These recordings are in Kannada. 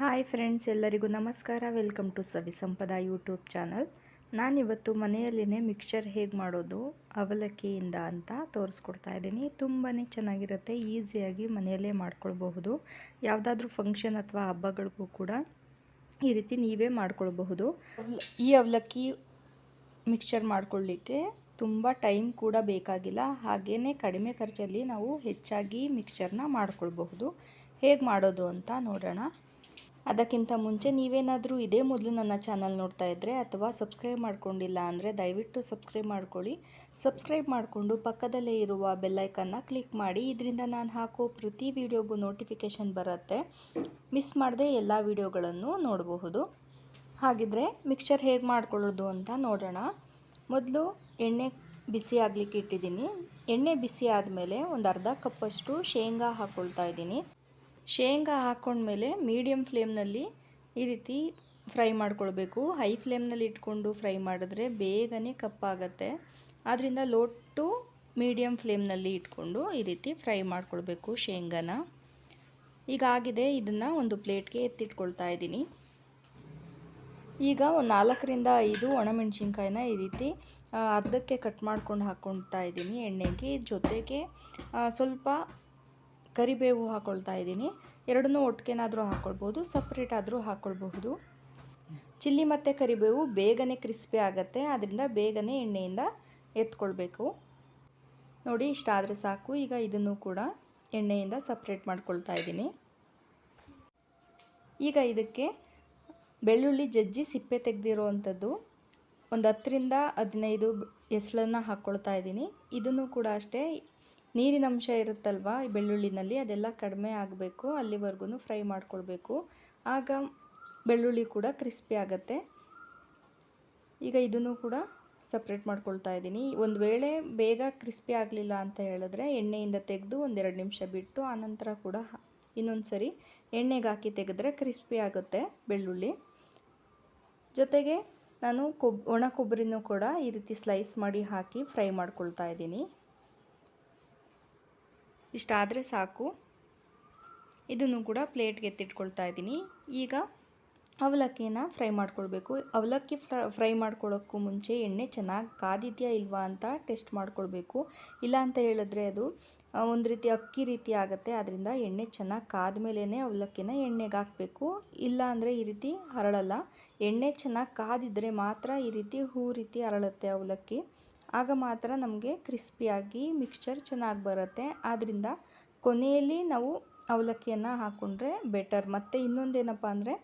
ಹಾಯ್ ಫ್ರೆಂಡ್ಸ್, ಎಲ್ಲರಿಗೂ ನಮಸ್ಕಾರ. Welcome to Savi Sampada YouTube channel. ನಾನಿವತ್ತು ಮನೆಯಲ್ಲಿನೇ ಮಿಕ್ಸ್ಚರ್ ಹೇಗೆ ಮಾಡೋದು, ಅವಲಕ್ಕಿಯಿಂದ ಅಂತ ತೋರಿಸ್ಕೊಡ್ತಾ ಇದ್ದೀನಿ. ತುಂಬಾ ಚೆನ್ನಾಗಿರುತ್ತೆ, ಈಸಿಯಾಗಿ ಮನೆಯಲ್ಲೇ ಮಾಡ್ಕೊಳ್ಬಹುದು. ಯಾವುದಾದ್ರೂ ಫಂಕ್ಷನ್ ಅಥವಾ ಹಬ್ಬಗಳಿಗೂ ಕೂಡ ಈ ರೀತಿ ನೀವೇ ಮಾಡ್ಕೊಳ್ಬಹುದು. ಈ ಅವಲಕ್ಕಿ ಮಿಕ್ಸ್ಚರ್ ಮಾಡ್ಕೊಳ್ಳಿಕ್ಕೆ ತುಂಬ ಟೈಮ್ ಕೂಡ ಬೇಕಾಗಿಲ್ಲ. ಹಾಗೆಯೇ ಕಡಿಮೆ ಖರ್ಚಲ್ಲಿ ನಾವು ಹೆಚ್ಚಾಗಿ ಮಿಕ್ಸ್ಚರ್ನ ಮಾಡ್ಕೊಳ್ಬಹುದು. ಹೇಗೆ ಮಾಡೋದು ಅಂತ ನೋಡೋಣ. ಅದಕ್ಕಿಂತ ಮುಂಚೆ ನೀವೇನಾದರೂ ಇದೇ ಮೊದಲು ನನ್ನ ಚಾನಲ್ ನೋಡ್ತಾ ಇದ್ದರೆ ಅಥವಾ ಸಬ್ಸ್ಕ್ರೈಬ್ ಮಾಡ್ಕೊಂಡಿಲ್ಲ ಅಂದರೆ ದಯವಿಟ್ಟು ಸಬ್ಸ್ಕ್ರೈಬ್ ಮಾಡ್ಕೊಳ್ಳಿ. ಸಬ್ಸ್ಕ್ರೈಬ್ ಮಾಡಿಕೊಂಡು ಪಕ್ಕದಲ್ಲೇ ಇರುವ ಬೆಲ್ಲೈಕನ್ನ ಕ್ಲಿಕ್ ಮಾಡಿ. ಇದರಿಂದ ನಾನು ಹಾಕೋ ಪ್ರತಿ ವಿಡಿಯೋಗೂ ನೋಟಿಫಿಕೇಷನ್ ಬರುತ್ತೆ. ಮಿಸ್ ಮಾಡದೆ ಎಲ್ಲ ವಿಡಿಯೋಗಳನ್ನು ನೋಡಬಹುದು. ಹಾಗಿದ್ರೆ ಮಿಕ್ಸರ್ ಹೇಗೆ ಮಾಡ್ಕೊಳ್ಳೋದು ಅಂತ ನೋಡೋಣ. ಮೊದಲು ಎಣ್ಣೆ ಬಿಸಿ ಆಗಲಿಕ್ಕೆ ಇಟ್ಟಿದ್ದೀನಿ. ಎಣ್ಣೆ ಬಿಸಿ ಆದಮೇಲೆ ಒಂದು ಅರ್ಧ ಕಪ್ಪಷ್ಟು ಶೇಂಗಾ ಹಾಕ್ಕೊಳ್ತಾ ಇದ್ದೀನಿ. ಶೇಂಗಾ ಹಾಕ್ಕೊಂಡ್ಮೇಲೆ ಮೀಡಿಯಮ್ ಫ್ಲೇಮ್ನಲ್ಲಿ ಈ ರೀತಿ ಫ್ರೈ ಮಾಡ್ಕೊಳ್ಬೇಕು. ಹೈ ಫ್ಲೇಮ್ನಲ್ಲಿ ಇಟ್ಕೊಂಡು ಫ್ರೈ ಮಾಡಿದ್ರೆ ಬೇಗನೆ ಕಪ್ಪಾಗತ್ತೆ ಆದ್ದರಿಂದ ಲೋ ಟು ಮೀಡಿಯಮ್ ಫ್ಲೇಮ್ನಲ್ಲಿ ಇಟ್ಕೊಂಡು ಈ ರೀತಿ ಫ್ರೈ ಮಾಡ್ಕೊಳ್ಬೇಕು ಶೇಂಗಾನ. ಈಗ ಆಗಿದೆ ಇದನ್ನು ಒಂದು ಪ್ಲೇಟ್ಗೆ ಎತ್ತಿಟ್ಕೊಳ್ತಾ ಇದ್ದೀನಿ. ಈಗ ಒಂದು ನಾಲ್ಕರಿಂದ ಐದು ಒಣಮೆಣಸಿನ್ಕಾಯಿನ ಈ ರೀತಿ ಅರ್ಧಕ್ಕೆ ಕಟ್ ಮಾಡ್ಕೊಂಡು ಹಾಕ್ಕೊಳ್ತಾ ಇದ್ದೀನಿ ಎಣ್ಣೆಗೆ. ಜೊತೆಗೆ ಸ್ವಲ್ಪ ಕರಿಬೇವು ಹಾಕ್ಕೊಳ್ತಾ ಇದ್ದೀನಿ. ಎರಡನ್ನೂ ಒಟ್ಟಿಗೆನಾದರೂ ಹಾಕ್ಕೊಳ್ಬೋದು ಸಪ್ರೇಟ್ ಆದರೂ ಹಾಕ್ಕೊಳ್ಬಹುದು ಚಿಲ್ಲಿ ಮತ್ತು ಕರಿಬೇವು ಬೇಗನೆ ಕ್ರಿಸ್ಪಿ ಆಗುತ್ತೆ ಅದರಿಂದ ಬೇಗನೆ ಎಣ್ಣೆಯಿಂದ ಎತ್ಕೊಳ್ಬೇಕು. ನೋಡಿ, ಇಷ್ಟಾದರೆ ಸಾಕು. ಈಗ ಇದನ್ನು ಕೂಡ ಎಣ್ಣೆಯಿಂದ ಸಪ್ರೇಟ್ ಮಾಡ್ಕೊಳ್ತಾ ಇದ್ದೀನಿ. ಈಗ ಇದಕ್ಕೆ ಬೆಳ್ಳುಳ್ಳಿ ಜಜ್ಜಿ ಸಿಪ್ಪೆ ತೆಗೆದಿರುವಂಥದ್ದು ಒಂದು ಹತ್ತರಿಂದ ಹದಿನೈದು ಎಸಳನ್ನು ಹಾಕ್ಕೊಳ್ತಾ ಇದ್ದೀನಿ. ಇದನ್ನು ಕೂಡ ಅಷ್ಟೇ ನೀರಿನ ಅಂಶ ಇರುತ್ತಲ್ವ? ಬೆಳ್ಳುಳ್ಳಿನಲ್ಲಿ ಅದೆಲ್ಲ ಕಡಿಮೆ ಆಗಬೇಕು ಅಲ್ಲಿವರೆಗೂ ಫ್ರೈ ಮಾಡ್ಕೊಳ್ಬೇಕು. ಆಗ ಬೆಳ್ಳುಳ್ಳಿ ಕೂಡ ಕ್ರಿಸ್ಪಿ ಆಗುತ್ತೆ. ಈಗ ಇದನ್ನು ಕೂಡ ಸಪ್ರೇಟ್ ಮಾಡ್ಕೊಳ್ತಾ ಇದ್ದೀನಿ. ಒಂದು ವೇಳೆ ಬೇಗ ಕ್ರಿಸ್ಪಿ ಆಗಲಿಲ್ಲ ಅಂತ ಹೇಳಿದ್ರೆ ಎಣ್ಣೆಯಿಂದ ತೆಗೆದು ಒಂದೆರಡು ನಿಮಿಷ ಬಿಟ್ಟು ಆನಂತರ ಕೂಡ ಇನ್ನೊಂದು ಸರಿ ಎಣ್ಣೆಗೆ ಹಾಕಿ ತೆಗೆದ್ರೆ ಕ್ರಿಸ್ಪಿ ಆಗುತ್ತೆ ಬೆಳ್ಳುಳ್ಳಿ. ಜೊತೆಗೆ ನಾನು ಕೊಬ್, ಒಣ ಕೊಬ್ಬರಿನೂ ಕೂಡ ಈ ರೀತಿ ಸ್ಲೈಸ್ ಮಾಡಿ ಹಾಕಿ ಫ್ರೈ ಮಾಡ್ಕೊಳ್ತಾ ಇದ್ದೀನಿ. ಇಷ್ಟಾದರೆ ಸಾಕು. ಇದನ್ನು ಕೂಡ ಪ್ಲೇಟ್ಗೆ ಎತ್ತಿಟ್ಕೊಳ್ತಾ ಇದ್ದೀನಿ. ಈಗ ಅವಲಕ್ಕಿನ ಫ್ರೈ ಮಾಡ್ಕೊಳ್ಬೇಕು. ಅವಲಕ್ಕಿ ಫ್ರೈ ಮಾಡ್ಕೊಳ್ಳೋಕ್ಕೂ ಮುಂಚೆ ಎಣ್ಣೆ ಚೆನ್ನಾಗಿ ಕಾದಿದೆಯಾ ಇಲ್ವಾ ಅಂತ ಟೆಸ್ಟ್ ಮಾಡ್ಕೊಳ್ಬೇಕು. ಇಲ್ಲ ಅಂತ ಹೇಳಿದ್ರೆ ಅದು ಒಂದು ರೀತಿ ಅಕ್ಕಿ ರೀತಿ ಆಗುತ್ತೆ. ಅದರಿಂದ ಎಣ್ಣೆ ಚೆನ್ನಾಗಿ ಕಾದ ಮೇಲೇ ಅವಲಕ್ಕಿನ ಎಣ್ಣೆಗೆ ಹಾಕಬೇಕು. ಇಲ್ಲ ಅಂದರೆ ಈ ರೀತಿ ಹರಳಲ್ಲ. ಎಣ್ಣೆ ಚೆನ್ನಾಗಿ ಕಾದಿದ್ದರೆ ಮಾತ್ರ ಈ ರೀತಿ ಹೂ ರೀತಿ ಅರಳುತ್ತೆ ಅವಲಕ್ಕಿ. ಆಗ ಮಾತ್ರ ನಮಗೆ ಕ್ರಿಸ್ಪಿಯಾಗಿ ಮಿಕ್ಸ್ಚರ್ ಚೆನ್ನಾಗಿ ಬರುತ್ತೆ. ಆದ್ದರಿಂದ ಕೊನೆಯಲ್ಲಿ ನಾವು ಅವಲಕ್ಕಿಯನ್ನು ಹಾಕ್ಕೊಂಡ್ರೆ ಬೆಟರ್ ಮತ್ತು ಇನ್ನೊಂದೇನಪ್ಪ ಅಂದರೆ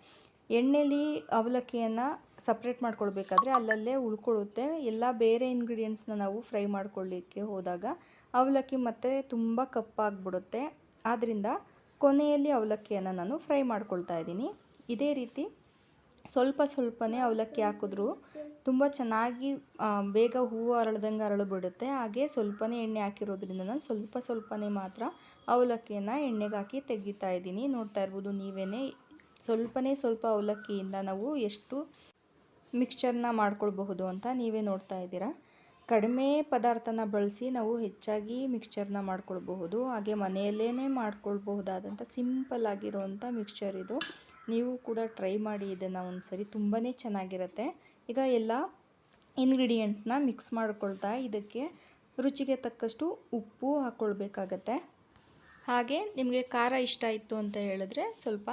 ಎಣ್ಣೆಲಿ ಅವಲಕ್ಕಿಯನ್ನು ಸಪ್ರೇಟ್ ಮಾಡ್ಕೊಳ್ಬೇಕಾದ್ರೆ ಅಲ್ಲಲ್ಲೇ ಉಳ್ಕೊಳ್ಳುತ್ತೆ ಎಲ್ಲ ಬೇರೆ ಇಂಗ್ರೀಡಿಯೆಂಟ್ಸ್ನ ನಾವು ಫ್ರೈ ಮಾಡ್ಕೊಳ್ಳಿಕ್ಕೆ ಹೋದಾಗ ಅವಲಕ್ಕಿ ಮತ್ತೆ ತುಂಬ ಕಪ್ಪಾಗ್ಬಿಡುತ್ತೆ. ಆದ್ದರಿಂದ ಕೊನೆಯಲ್ಲಿ ಅವಲಕ್ಕಿಯನ್ನು ನಾನು ಫ್ರೈ ಮಾಡ್ಕೊಳ್ತಾ ಇದ್ದೀನಿ. ಇದೇ ರೀತಿ ಸ್ವಲ್ಪ ಸ್ವಲ್ಪನೇ ಅವಲಕ್ಕಿ ಹಾಕಿದ್ರು. ತುಂಬ ಚೆನ್ನಾಗಿ ಬೇಗ ಹೂವು ಅರಳ್ದಂಗೆ ಅರಳಿಬಿಡುತ್ತೆ. ಹಾಗೆ ಸ್ವಲ್ಪನೇ ಎಣ್ಣೆ ಹಾಕಿರೋದ್ರಿಂದ ನಾನು ಸ್ವಲ್ಪ ಸ್ವಲ್ಪನೇ ಮಾತ್ರ ಅವಲಕ್ಕಿಯನ್ನು ಎಣ್ಣೆಗೆ ಹಾಕಿ ತೆಗಿತಾ ಇದ್ದೀನಿ. ನೋಡ್ತಾ ಇರ್ಬೋದು ನೀವೇ ಸ್ವಲ್ಪನೇ ಸ್ವಲ್ಪ ಅವಲಕ್ಕಿಯಿಂದ ನಾವು ಎಷ್ಟು ಮಿಕ್ಸ್ಚರ್ನ ಮಾಡ್ಕೊಳ್ಬಹುದು ಅಂತ ನೀವೇ ನೋಡ್ತಾ ಇದ್ದೀರಾ. ಕಡಿಮೆ ಪದಾರ್ಥನ ಬಳಸಿ ನಾವು ಹೆಚ್ಚಾಗಿ ಮಿಕ್ಸ್ಚರ್ನ ಮಾಡ್ಕೊಳ್ಬಹುದು. ಹಾಗೆ ಮನೆಯಲ್ಲೇ ಮಾಡ್ಕೊಳ್ಬಹುದಾದಂಥ ಸಿಂಪಲ್ ಆಗಿರುವಂಥ ಮಿಕ್ಸ್ಚರ್ ಇದು. ನೀವು ಕೂಡ ಟ್ರೈ ಮಾಡಿ ಇದನ್ನು ಒಂದು ಸರಿ ತುಂಬಾ ಚೆನ್ನಾಗಿರುತ್ತೆ. ಈಗ ಎಲ್ಲ ಇಂಗ್ರೀಡಿಯೆಂಟ್ನ ಮಿಕ್ಸ್ ಮಾಡ್ಕೊಳ್ತಾ ಇದಕ್ಕೆ ರುಚಿಗೆ ತಕ್ಕಷ್ಟು ಉಪ್ಪು ಹಾಕ್ಕೊಳ್ಬೇಕಾಗತ್ತೆ ಹಾಗೆ ನಿಮಗೆ ಖಾರ ಇಷ್ಟ ಇತ್ತು ಅಂತ ಹೇಳಿದ್ರೆ ಸ್ವಲ್ಪ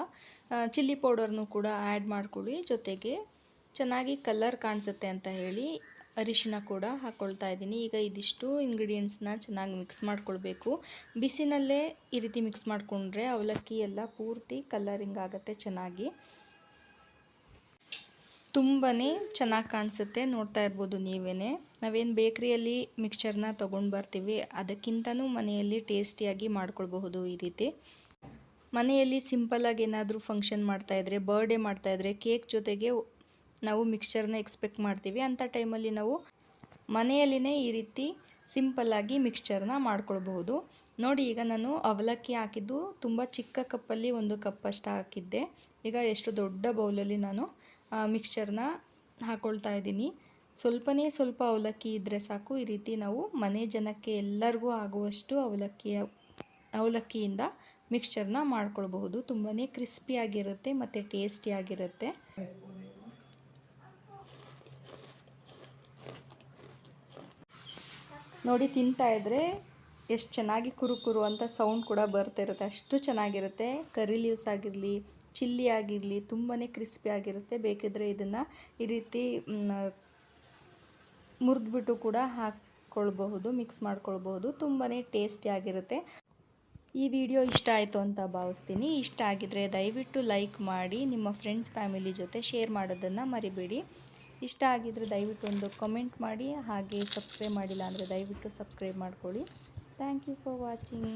ಚಿಲ್ಲಿ ಪೌಡರ್ನು ಕೂಡ ಆ್ಯಡ್ ಮಾಡ್ಕೊಳ್ಳಿ. ಜೊತೆಗೆ ಚೆನ್ನಾಗಿ ಕಲರ್ ಕಾಣಿಸುತ್ತೆ ಅಂತ ಹೇಳಿ ಅರಿಶಿನ ಕೂಡ ಹಾಕ್ಕೊಳ್ತಾ ಇದ್ದೀನಿ. ಈಗ ಇದಿಷ್ಟು ಇಂಗ್ರೀಡಿಯೆಂಟ್ಸ್ನ ಚೆನ್ನಾಗಿ ಮಿಕ್ಸ್ ಮಾಡ್ಕೊಳ್ಬೇಕು. ಬಿಸಿನಲ್ಲೇ ಈ ರೀತಿ ಮಿಕ್ಸ್ ಮಾಡಿಕೊಂಡ್ರೆ ಅವಲಕ್ಕಿ ಎಲ್ಲ ಪೂರ್ತಿ ಕಲರಿಂಗ್ ಆಗುತ್ತೆ ಚೆನ್ನಾಗಿ. ತುಂಬಾ ಚೆನ್ನಾಗಿ ಕಾಣಿಸುತ್ತೆ, ನೋಡ್ತಾ ಇರ್ಬೋದು ನೀವೇ ನಾವೇನು ಬೇಕ್ರಿಯಲ್ಲಿ ಮಿಕ್ಸ್ಚರ್ನ ತೊಗೊಂಡು ಬರ್ತೀವಿ, ಅದಕ್ಕಿಂತನೂ ಮನೆಯಲ್ಲಿ ಟೇಸ್ಟಿಯಾಗಿ ಮಾಡ್ಕೊಳ್ಬಹುದು ಈ ರೀತಿ. ಮನೆಯಲ್ಲಿ ಸಿಂಪಲ್ಲಾಗಿ ಏನಾದರೂ ಫಂಕ್ಷನ್ ಮಾಡ್ತಾಯಿದ್ರೆ ಬರ್ಡೇ ಮಾಡ್ತಾಯಿದ್ರೆ ಕೇಕ್ ಜೊತೆಗೆ ನಾವು ಮಿಕ್ಸ್ಚರ್ನ ಎಕ್ಸ್ಪೆಕ್ಟ್ ಮಾಡ್ತೀವಿ. ಅಂಥ ಟೈಮಲ್ಲಿ ನಾವು ಮನೆಯಲ್ಲಿನೇ ಈ ರೀತಿ ಸಿಂಪಲ್ಲಾಗಿ ಮಿಕ್ಸ್ಚರ್ನ ಮಾಡ್ಕೊಳ್ಬಹುದು. ನೋಡಿ, ಈಗ ನಾನು ಅವಲಕ್ಕಿ ಹಾಕಿದ್ದು ತುಂಬ ಚಿಕ್ಕ ಕಪ್ಪಲ್ಲಿ ಒಂದು ಕಪ್ಪಷ್ಟು ಹಾಕಿದ್ದೆ. ಈಗ ಎಷ್ಟು ದೊಡ್ಡ ಬೌಲಲ್ಲಿ ನಾನು ಮಿಕ್ಸ್ಚರ್ನ ಹಾಕ್ಕೊಳ್ತಾ ಇದ್ದೀನಿ. ಸ್ವಲ್ಪನೇ ಸ್ವಲ್ಪ ಅವಲಕ್ಕಿ ಇದ್ದರೆ ಸಾಕು. ಈ ರೀತಿ ನಾವು ಮನೆ ಜನಕ್ಕೆ ಎಲ್ಲರಿಗೂ ಆಗುವಷ್ಟು ಅವಲಕ್ಕಿಯ, ಅವಲಕ್ಕಿಯಿಂದ ಮಿಕ್ಸ್ಚರ್ನ ಮಾಡ್ಕೊಳ್ಬಹುದು. ತುಂಬಾ ಕ್ರಿಸ್ಪಿಯಾಗಿರುತ್ತೆ ಮತ್ತು ಟೇಸ್ಟಿಯಾಗಿರುತ್ತೆ ನೋಡಿ ತಿಂತಾ ಇದ್ರೆ ಎಷ್ಟು ಚೆನ್ನಾಗಿ ಕುರು ಕುರು ಅಂತ ಸೌಂಡ್ ಕೂಡ ಬರ್ತಾ ಇರುತ್ತೆ. ಅಷ್ಟು ಚೆನ್ನಾಗಿರುತ್ತೆ. ಕರಿ ಲೀವ್ಸ್ ಆಗಿರಲಿ ಚಿಲ್ಲಿ ಆಗಿರಲಿ ತುಂಬಾ ಕ್ರಿಸ್ಪಿ ಆಗಿರುತ್ತೆ. ಬೇಕಿದ್ರೆ ಇದನ್ನು ಈ ರೀತಿ ಮುರಿದ್ಬಿಟ್ಟು ಕೂಡ ಹಾಕ್ಕೊಳ್ಬಹುದು ಮಿಕ್ಸ್ ಮಾಡ್ಕೊಳ್ಬಹುದು. ತುಂಬಾ ಟೇಸ್ಟಿಯಾಗಿರುತ್ತೆ ಈ ವಿಡಿಯೋ ಇಷ್ಟ ಆಯಿತು ಅಂತ ಭಾವಿಸ್ತೀನಿ. ಇಷ್ಟ ಆಗಿದ್ರೆ ದಯವಿಟ್ಟು ಲೈಕ್ ಮಾಡಿ, ನಿಮ್ಮ ಫ್ರೆಂಡ್ಸ್ ಫ್ಯಾಮಿಲಿ ಜೊತೆ ಶೇರ್ ಮಾಡೋದನ್ನು ಮರಿಬೇಡಿ. ಇಷ್ಟ ಆಗಿದ್ದರೆ ದಯವಿಟ್ಟು ಒಂದು ಕಮೆಂಟ್ ಮಾಡಿ, ಹಾಗೆ ಸಬ್ಸ್ಕ್ರೈಬ್ ಮಾಡಿಲ್ಲ ಅಂದರೆ ದಯವಿಟ್ಟು ಸಬ್ಸ್ಕ್ರೈಬ್ ಮಾಡ್ಕೊಳ್ಳಿ. Thank you for watching